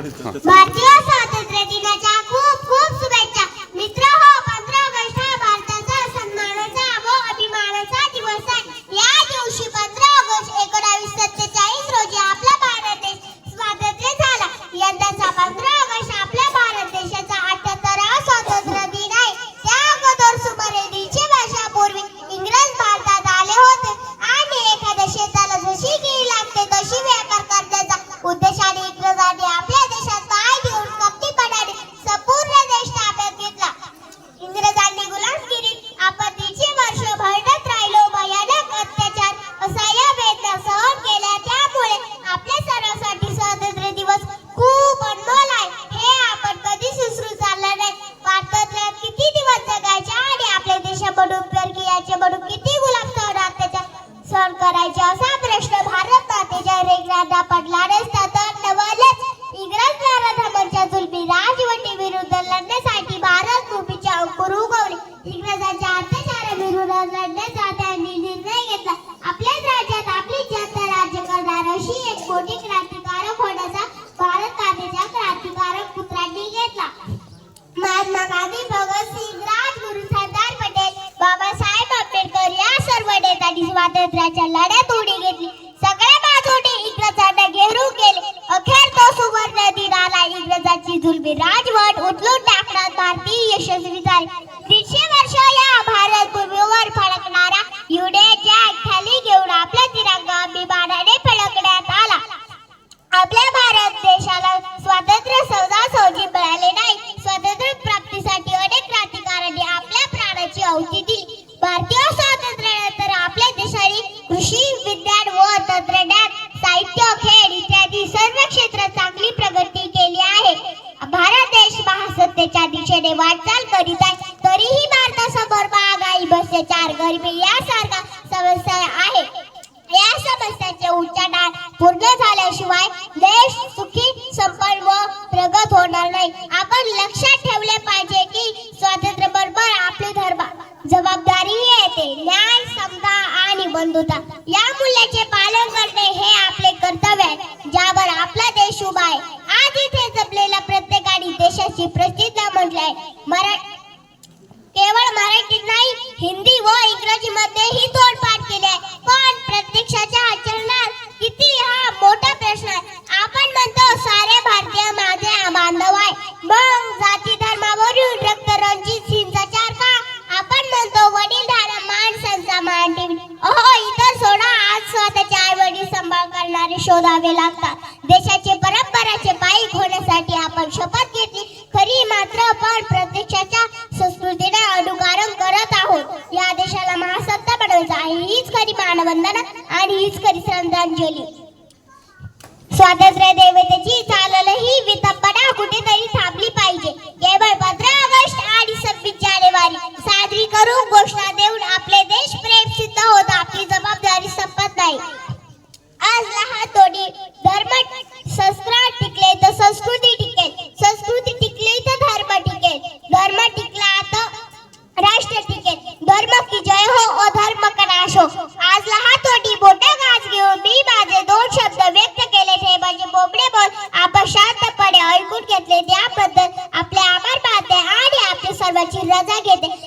भारतीय स्वातंत्र्य दिनाच्या खूप खूप शुभेच्छा. मित्र हो पंधरा ऑगस्ट हा भारताचा सन्मानाचा व अभिमानाचा दिवस आहे. या दिवशी पंधरा ऑगस्ट एकोणावीस सत्तेचाळीस रोजी आपला भारत देश स्वातंत्र्य झाला. यंदाचा पंधरा ऑगस्ट आपल्या भारत देशाचा अठ्याहत्तरावा स्वातंत्र्य दिन आहे. त्या अगोदर सुमारे दीडशे वर्षापूर्वी इंग्रज भारतात आले होते. आणि एखाद्या शेताला जशी कीड लागते तशी व्यापार करण्याचा उद्देशाने आणि आपल्या देशाकडून परकी याचे म्हणून किती गुलाम सहन अत्याचार सहन करायचे असा प्रश्न भारत मातेच्या रेगण्याला पडला रस्ता तर नवलच इंग्रज नराधमांच्या जुलमी राजवटी विरुद्ध लढण्यासाठी भारत भूमीच्या अंकुर उगवले. इंग्रजांच्या अत्याचाराविरुद्ध विरुद्ध लढण्यासाठी स्वातंत्र्याच्या लढ्यात उडी घेतली. सगळे बाजूने इंग्रजांना घेरून गेले. अखेर तो सुवर्ण दिन आला. इंग्रजांची जुलमी राजवट उचलून टाकण्यात भारतीय यशस्वी झाले. दीडशे वर्ष या भारत भूमीवर फडकणारा युडेच्या खाली घेऊन आपला तिरंगा अभिमानाने फडकण्यात आला. आपल्या भारत देशाला स्वातंत्र्य सौदा सौजी मिळाले नाही. स्वातंत्र्य प्राप्तीसाठी अनेक क्रांतिकारांनी आपल्या प्राणाची आहुती दिली. भारतीय साहित्य खेळ इत्यादी सर्व क्षेत्रात चांगली प्रगती केली आहे. भारत देश महासत्तेच्या दिशेने वाटचाल करीत आहे. तरीही भारतासमोर महागाई भ्रष्टाचार गरिबी यासारख्या समस्या आहे. या समस्यांचे उच्चाटन पूर्ण झाल्याशिवाय देश सुखी संपन्न व प्रगत होणार नाही. आपण लक्षात ठेवले पाहिजे की स्वातंत्र्य बरोबर आपली धर्म जबाबदारीही येते. न्याय समता आणि बंधुता या मूल्याचे पालन करणे हे आपले नव्हे ज्यावर आपला देश शोधावे लागतात. देशाचे परंपराचे पायीक होण्यासाठी आपण शपथ घेतली. खरी मात्र पण प्रत्यक्षाच्या संस्कृतीने अनुकरण करत आहोत. या देशाला महासत्ता बनवायचं आहे. हीच खरी मानवंदना आणि हीच खरी श्रद्धांजली. स्वातंत्र्य देवतेची चालल ही वितंबना कुठेतरी थांबली पाहिजे. केवळ पंधरा ऑगस्ट आणि सव्वीस जानेवारी साजरी करून घोषणा देऊन आपले देश प्रेम सिद्ध होत. आपली जबाबदारी संपत नाही. आज लहान तोडी धर्म शस्त्र टिकले तर संस्कृती टिकेल. संस्कृती टिकली तर धर्म टिकेल. धर्म टिकला तर राष्ट्र टिकेल. धर्म की जय हो ओ धर्म का नाश हो. आज लहान तोडी गाज घेऊन मी माझे दोन शब्द व्यक्त केले ते म्हणजे बोबडे बोल आपण शांतपणे ऐकून घेतले. त्याबद्दल आपले आभार मानते आणि आपली सर्वांची रजा घेते.